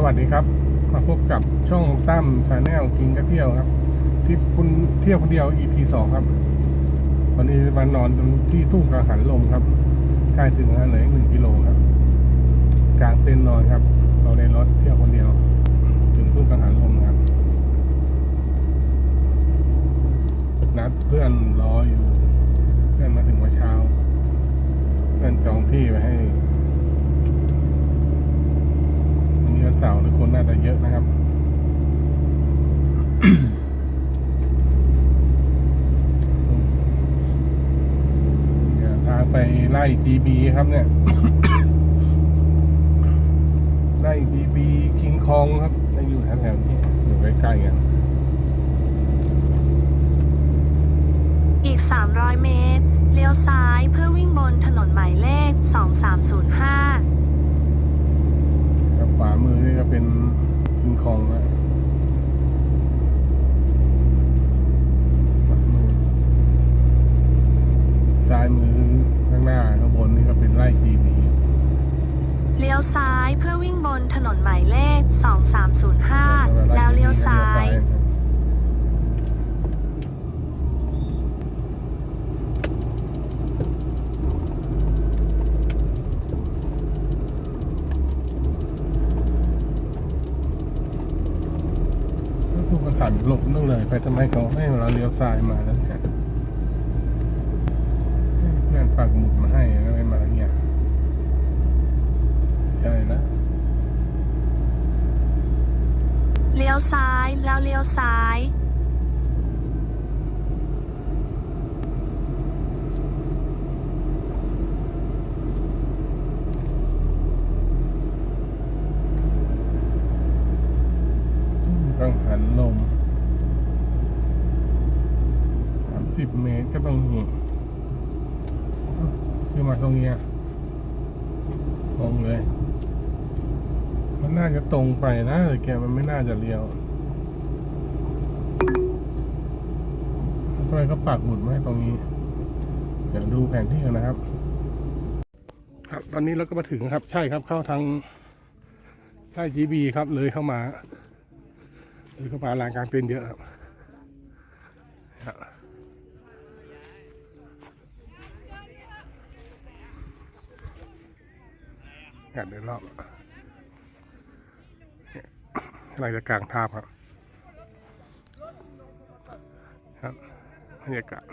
สวัสดีครับมาพบกับช่องตั้มชาแนลกินก็เที่ยวครับที่คุณเที่ยวคนเดียว EP สองครับ วันนี้มานอนที่ทุ่งกังหันลมครับใกล้ถึงแล้วเหลืออีกหนึ่งกิโลครับ กลางเต็นท์นอนครับ เราในรถเที่ยวคนเดียว ถึงทุ่งกังหันลมครับ นัดเพื่อนรออยู่ เพื่อนมาถึงวันเช้า เพื่อนจองที่ไว้ให้ วันนี้วัน เสาร์ทุกคนน่าจะเยอะนะครับเดี๋ยทางไปไล่ GB ครับเนี่ย ไล่ BB คิงคองครับจะอยู่แถวๆนี้อยู่ใกล้ๆกันอีก 300 เมตร เลี้ยวซ้ายเพื่อวิ่งบนถนนหมายเลข 2305ครับขวา มือนี่ก็เป็นคิงคองแล้วขวามือซ้ายมือข้างหน้าข้างบนนี่ก็เป็นไล่ GB เลี้ยวซ้ายเพื่อวิ่งบนถนนหมายเลข 2305 แล้วเลี้ยวซ้าย ทุกกระขันหลบนู่นเลย ไปทำไมเขาให้เราเลี้ยวซ้ายมาแล้วเนี่ยเพื่อนปักหมุดมาให้ก็ไม่มาเนี่ยใช่นะเลี้ยวซ้ายแล้วเลี้ยวซ้าย ต้องหันลมสามสิบเมตร ก็ต้องขึ้นมาตรงนี้ตรงเลย มันน่าจะตรงไปนะแต่แกมันไม่น่าจะเลี้ยวทำไมเขาปักหมุดไว้ตรงนี้ เดี๋ยวดูแผนที่กันนะครับ ครับ ตอนนี้เราก็มาถึงครับ ใช่ครับเข้าทางใต้จีบีครับ เลยเข้ามาเลยเข้ามาลานกลางเต็นเยอะครับครับ อยากเดินรอบเนี่ยอะไรจะกลางภาครับ ครับบรรยากาศ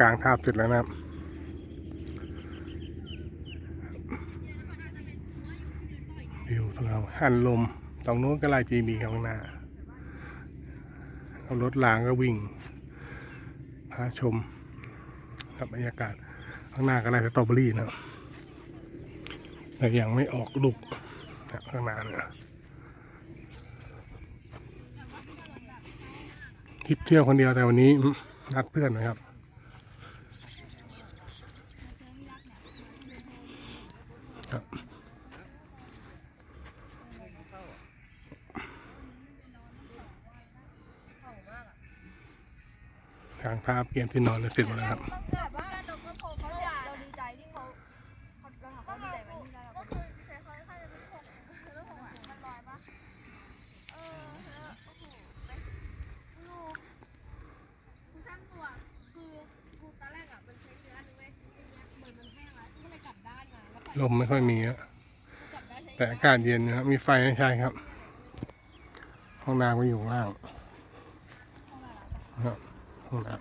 กลางทาบเสร็จแล้วนะครับ วิวของเราหันลมตรงนู้นก็ลายจีบีข้างหน้าเอารถรางก็วิ่ง พาชมกับบรรยากาศข้างหน้าก็ลายสตรอเบอรี่นะครับแต่ยังไม่ออกลูกข้างหน้าเนี่ยทริปเที่ยวคนเดียวแต่วันนี้นัดเพื่อนนะครับ ทางภาพเปลี่ยนที่นอนเลยเสร็จหมดแล้วครับแบบว่าเราก็พเขาอยากเราดีใจที่เขาเราถามเขาดีใจไหมที่ได้เราก็คือใช้เขาค่าจะเป็นหกแล้วหกอะมันลอยปะเออแล้วโอ้โหไปลูกกูสร้างตัวคือกูตอนแรกอะมันใช้เนื้อนึงไหมเหมือนมันแห้งแล้วก็เลยกลับด้านมาลมไม่ค่อยมีอะกลับแต่อากาศเย็นนะครับมีไฟให้ใช้ครับ ห้องน้ำก็อยู่ข้างล่าง ห้องน้ำ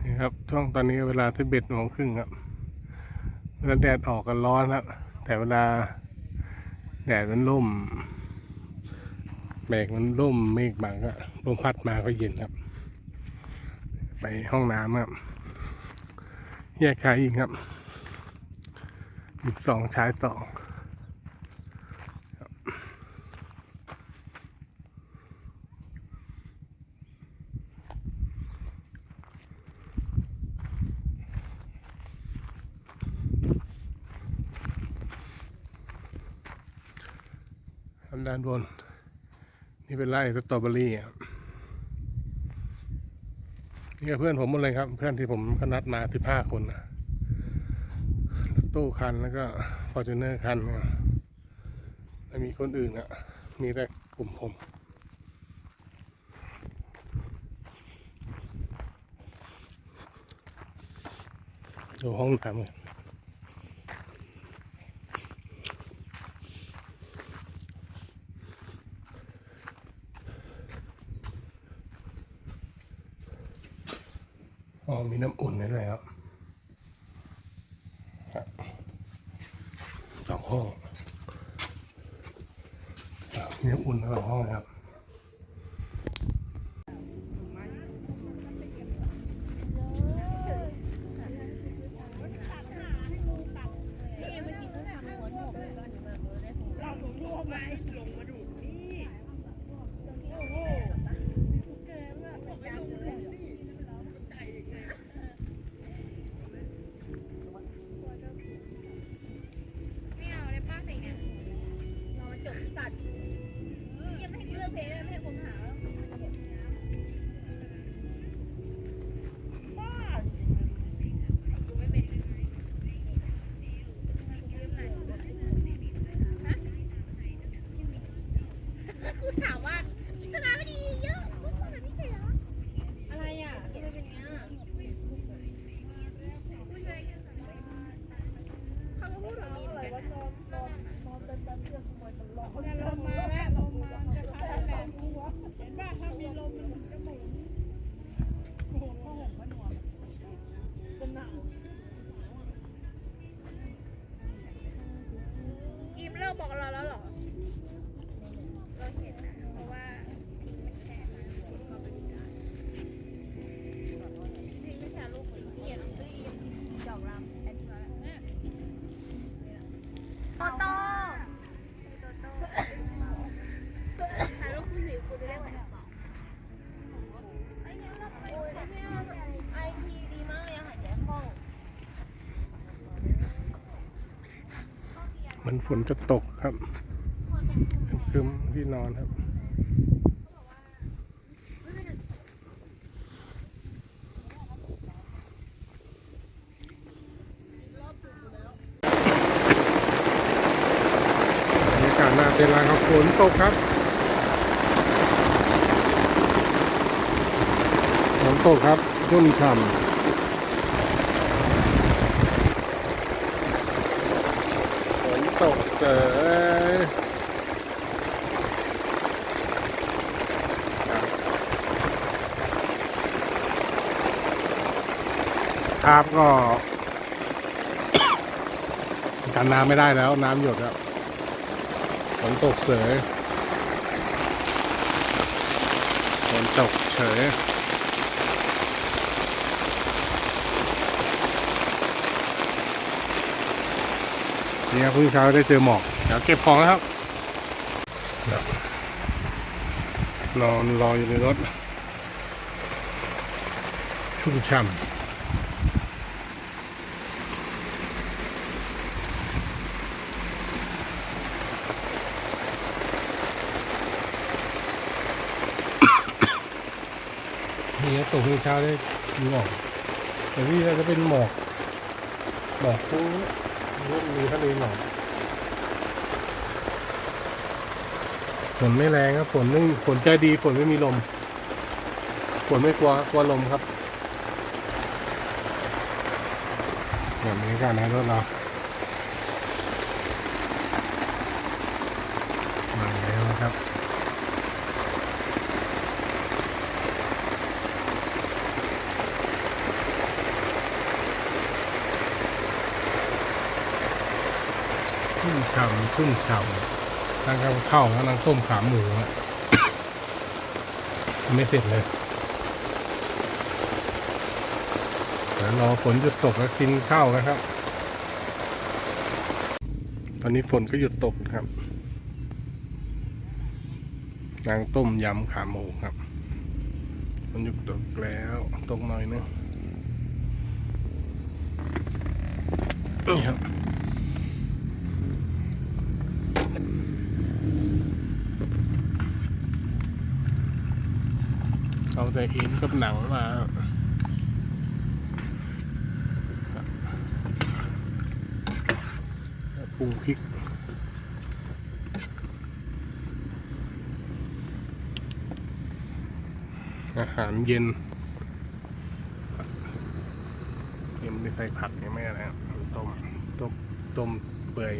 นี่ครับ ช่วงตอนนี้เวลาที่เบ็ดโมงครึ่งครับ เวลาแดดออกกันร้อนครับ แต่เวลาแดดมันร่มเมฆมันร่มเมฆบางก็ลมพัดมาก็เย็นครับ ไปห้องน้ำครับ แยกชายหญิงครับหญิงสองชายสองครับทาง ด้านบน นี่เป็นไร่สตรอเบอรี่ครับนี่ก็เพื่อนผมหมดเลยครับ เพื่อนที่ผมก็นัดมาสิบห้าคนนะรถตู้คันแล้วก็ฟอร์จูเนอร์คันแล้วมีคนอื่นอะ มีแต่กลุ่มผมดูห้องน้ำเลย อ๋อมีน้ำอุ่นด้วยครับครับสองห้องมีน้ำอุ่นสองห้องนะครับ มันฝนจะตกครับคืมที่นอนครับบรรยากาศหน้าเป็นไรครับฝนตกครับฝนตกครับชุ่มฉ่ำฝน ตกเจ๋ครับก็กันน้ำไม่ได้แล้ว น้ำหยดแล้วฝนตกเสยฝนตกเฉย นี่ครับพึ่งเช้าได้เจอหมอกเดี๋ยวเก็บของแล้วครับเดี๋ยวนอนรออยู่ในรถ ชุ่มช่ำนี่ครับตกพรุ่งนี้เช้าได้หมอกแต่ที่เราจะเป็นหมอกหมอกฟุ้ ริ่มมีทะเลหมอกฝนไม่แรงครับฝนไม่ฝนใจดีฝนไม่มีลมฝนไม่กลัวกลัวลมครับแบบนี้กันนะรถเรามาแล้วครับ ชุ่มฉ่ำ ชุ่มฉ่ำทั้งกับข้าวทั้งน้ำส้มขาหมูอะไม่เสร็จเลยเดี๋ยวรอฝนหยุดตกแล้วกินข้าวนะครับ ตอนนี้ฝนก็หยุดตกครับนางต้มยำขาหมูครับฝนหยุดตกแล้วตกหน่อยนึงนี่ครับ เอาแต่เอ็นกับหนังมาปรุงพริกอาหารเย็นยังไม่ใส่ผักยังไม่อะไรครับต้มต้มต้มเปื่อย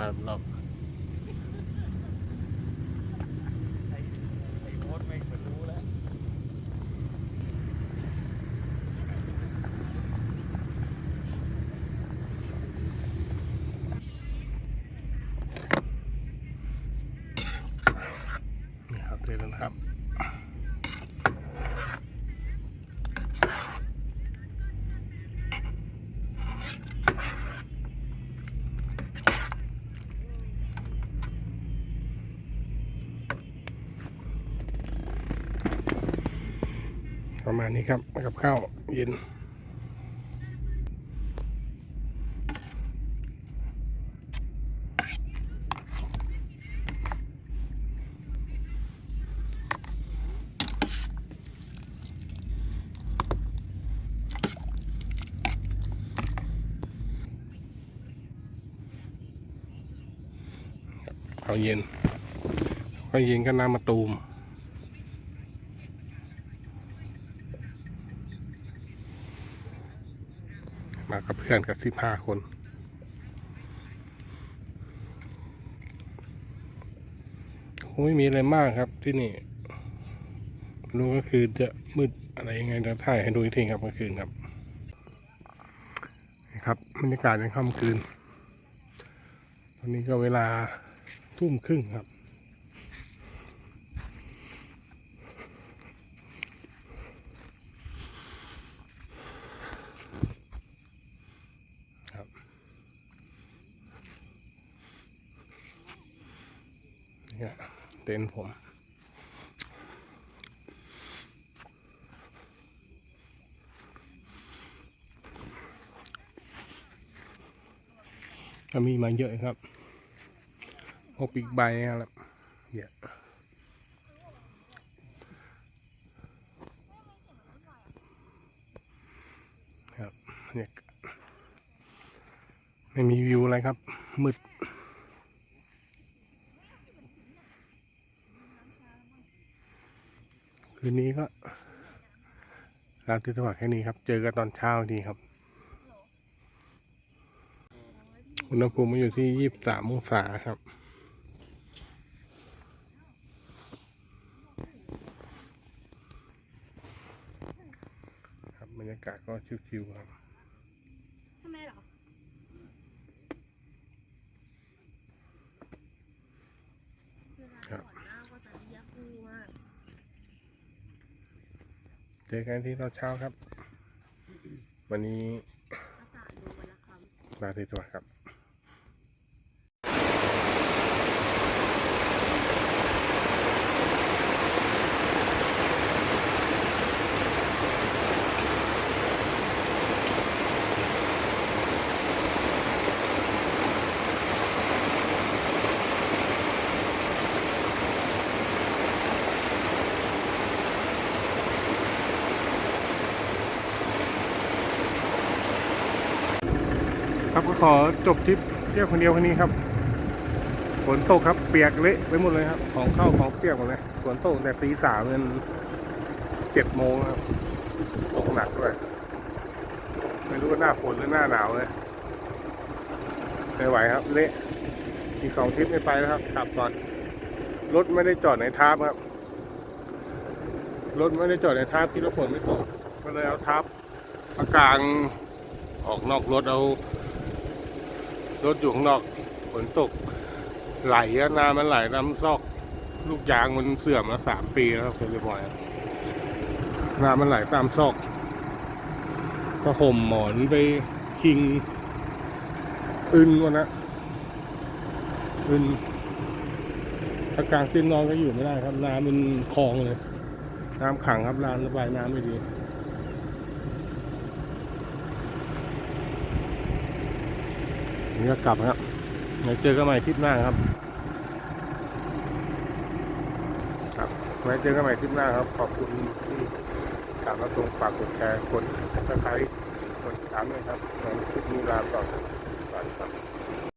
บรรยากาศรอบ นี่ครับเสร็จแล้วนะครับ ประมาณนี้ครับกับข้าวเย็นข้าวเย็นข้าวเย็นก็น้ำมะตูม มากับเพื่อนกับสิบห้าคนคงไม่มีอะไรมากครับที่นี่รู้ก็คือจะมืดอะไรยังไงเดี๋ยวถ่ายให้ดูอีกทีครับเมื่อคืนครับนี่ครับบรรยากาศในค่ำคืน ตอนนี้ก็เวลาทุ่มครึ่งครับ เต็นท์ผม ก็มีมาเยอะครับพวกบิ๊กไบค์ครับเยอะครับเนี่ยไม่มีวิวอะไรครับมืด คื นนี้ก็ราตรีสวัสดิ์แค่นี้ครับ เจอกันตอนเช้าดีครับ อุณหภูมิมันอยู่ที่ยี่สิบสามองศาครับ ครับบรรยากาศก็ชิวๆครับทำไมหรอ ครับ ก่อนหน้าก็จะ เจอกันที่ตอนเช้าครับ วันนี้ลาทีตัวครับ ขอจบทริปเที่ยวคนเดียวคนนี้ครับ ฝนตกครับ เปียกเละไปหมดเลยครับ ของเข้าของเปียกหมดเลยฝนตกแต่ตีสามจนเจ็ดโมงครับตกหนักด้วย ไม่รู้ว่าหน้าฝนหรือหน้าหนาวเลยไม่ไหวครับ เละอีกสองทริปไม่ไปแล้วครับกลับก่อนรถไม่ได้จอดในทาบครับรถไม่ได้จอดในทาบที่รถฝนไม่ตกก็เลยเอาทับอากางออกนอกรถเอา รถอยู่ข้างนอกฝนตกไหลอะน้ำมันไหลน้ำซอก ลูกยางมันเสื่อมมาสามปีแล้วครับเคยบ่อยๆน้ำมันไหลตามซอกก็ห่มหมอนไปคิงอึนวันนะอึนถ้ากลางเต้นนอนก็อยู่ไม่ได้ครับ น้ำมันคลองเลย น้ำขังครับรางระบายน้ำไม่ดี นี่ก็กลับครับเดี๋ยวเจอกันใหม่คลิปหน้าครับ ครับไว้เจอกันใหม่คลิปหน้าครับ ขอบคุณที่ตามมาตรงฝากกดแชร์กดสไครต์กดติดตามด้วยครับในคลิปนี้ลาไปก่อนสวัสดีครับ